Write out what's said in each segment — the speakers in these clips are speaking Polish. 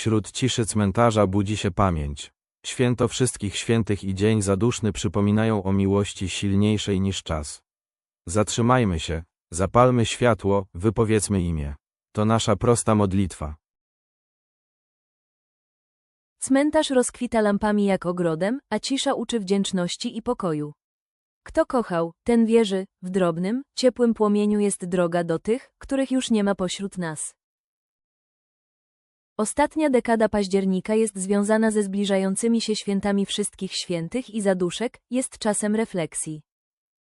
Wśród ciszy cmentarza budzi się pamięć. Święto wszystkich świętych i dzień zaduszny przypominają o miłości silniejszej niż czas. Zatrzymajmy się, zapalmy światło, wypowiedzmy imię. To nasza prosta modlitwa. Cmentarz rozkwita lampami jak ogrodem, a cisza uczy wdzięczności i pokoju. Kto kochał, ten wierzy, w drobnym, ciepłym płomieniu jest droga do tych, których już nie ma pośród nas. Ostatnia dekada października jest związana ze zbliżającymi się świętami wszystkich świętych i zaduszek, jest czasem refleksji.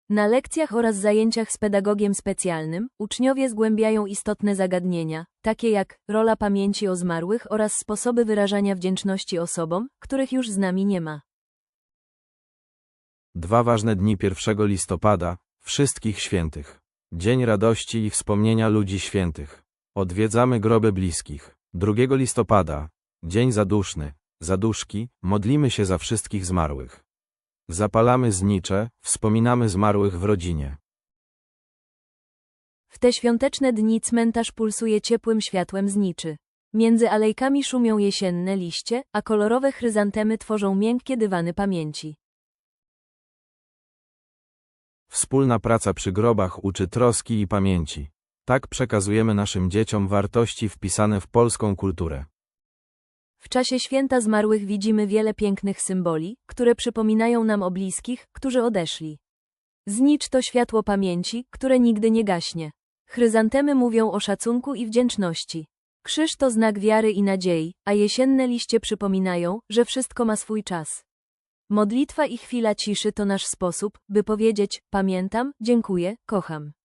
Na lekcjach oraz zajęciach z pedagogiem specjalnym uczniowie zgłębiają istotne zagadnienia, takie jak rola pamięci o zmarłych oraz sposoby wyrażania wdzięczności osobom, których już z nami nie ma. Dwa ważne dni 1 listopada, wszystkich świętych. Dzień radości i wspomnienia ludzi świętych. Odwiedzamy groby bliskich. 2 listopada, dzień zaduszny, zaduszki, modlimy się za wszystkich zmarłych. Zapalamy znicze, wspominamy zmarłych w rodzinie. W te świąteczne dni cmentarz pulsuje ciepłym światłem zniczy. Między alejkami szumią jesienne liście, a kolorowe chryzantemy tworzą miękkie dywany pamięci. Wspólna praca przy grobach uczy troski i pamięci. Tak przekazujemy naszym dzieciom wartości wpisane w polską kulturę. W czasie święta zmarłych widzimy wiele pięknych symboli, które przypominają nam o bliskich, którzy odeszli. Znicz to światło pamięci, które nigdy nie gaśnie. Chryzantemy mówią o szacunku i wdzięczności. Krzyż to znak wiary i nadziei, a jesienne liście przypominają, że wszystko ma swój czas. Modlitwa i chwila ciszy to nasz sposób, by powiedzieć: Pamiętam, dziękuję, kocham.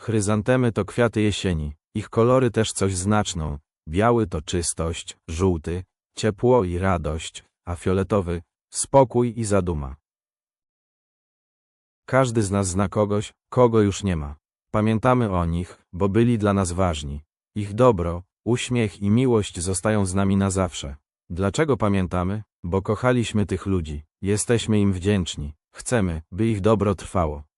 Chryzantemy to kwiaty jesieni. Ich kolory też coś znaczną. Biały to czystość, żółty, ciepło i radość, a fioletowy spokój i zaduma. Każdy z nas zna kogoś, kogo już nie ma. Pamiętamy o nich, bo byli dla nas ważni. Ich dobro, uśmiech i miłość zostają z nami na zawsze. Dlaczego pamiętamy? Bo kochaliśmy tych ludzi, jesteśmy im wdzięczni, chcemy, by ich dobro trwało.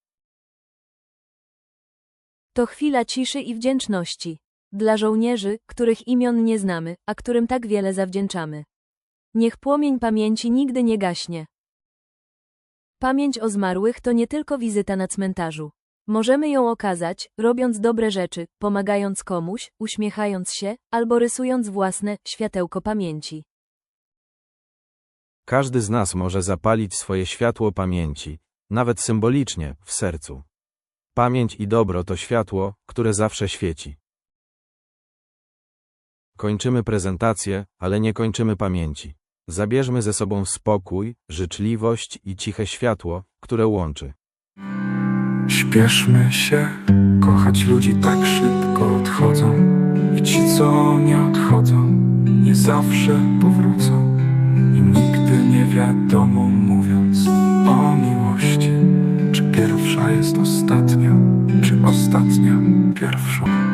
To chwila ciszy i wdzięczności. Dla żołnierzy, których imion nie znamy, a którym tak wiele zawdzięczamy. Niech płomień pamięci nigdy nie gaśnie. Pamięć o zmarłych to nie tylko wizyta na cmentarzu. Możemy ją okazać, robiąc dobre rzeczy, pomagając komuś, uśmiechając się, albo rysując własne światełko pamięci. Każdy z nas może zapalić swoje światło pamięci, nawet symbolicznie, w sercu. Pamięć i dobro to światło, które zawsze świeci. Kończymy prezentację, ale nie kończymy pamięci. Zabierzmy ze sobą spokój, życzliwość i ciche światło, które łączy. Śpieszmy się, kochać ludzi tak szybko odchodzą. I ci, co nie odchodzą, nie zawsze powrócą. I nigdy nie wiadomo, pierwsza jest ostatnia, czy ostatnia pierwszą.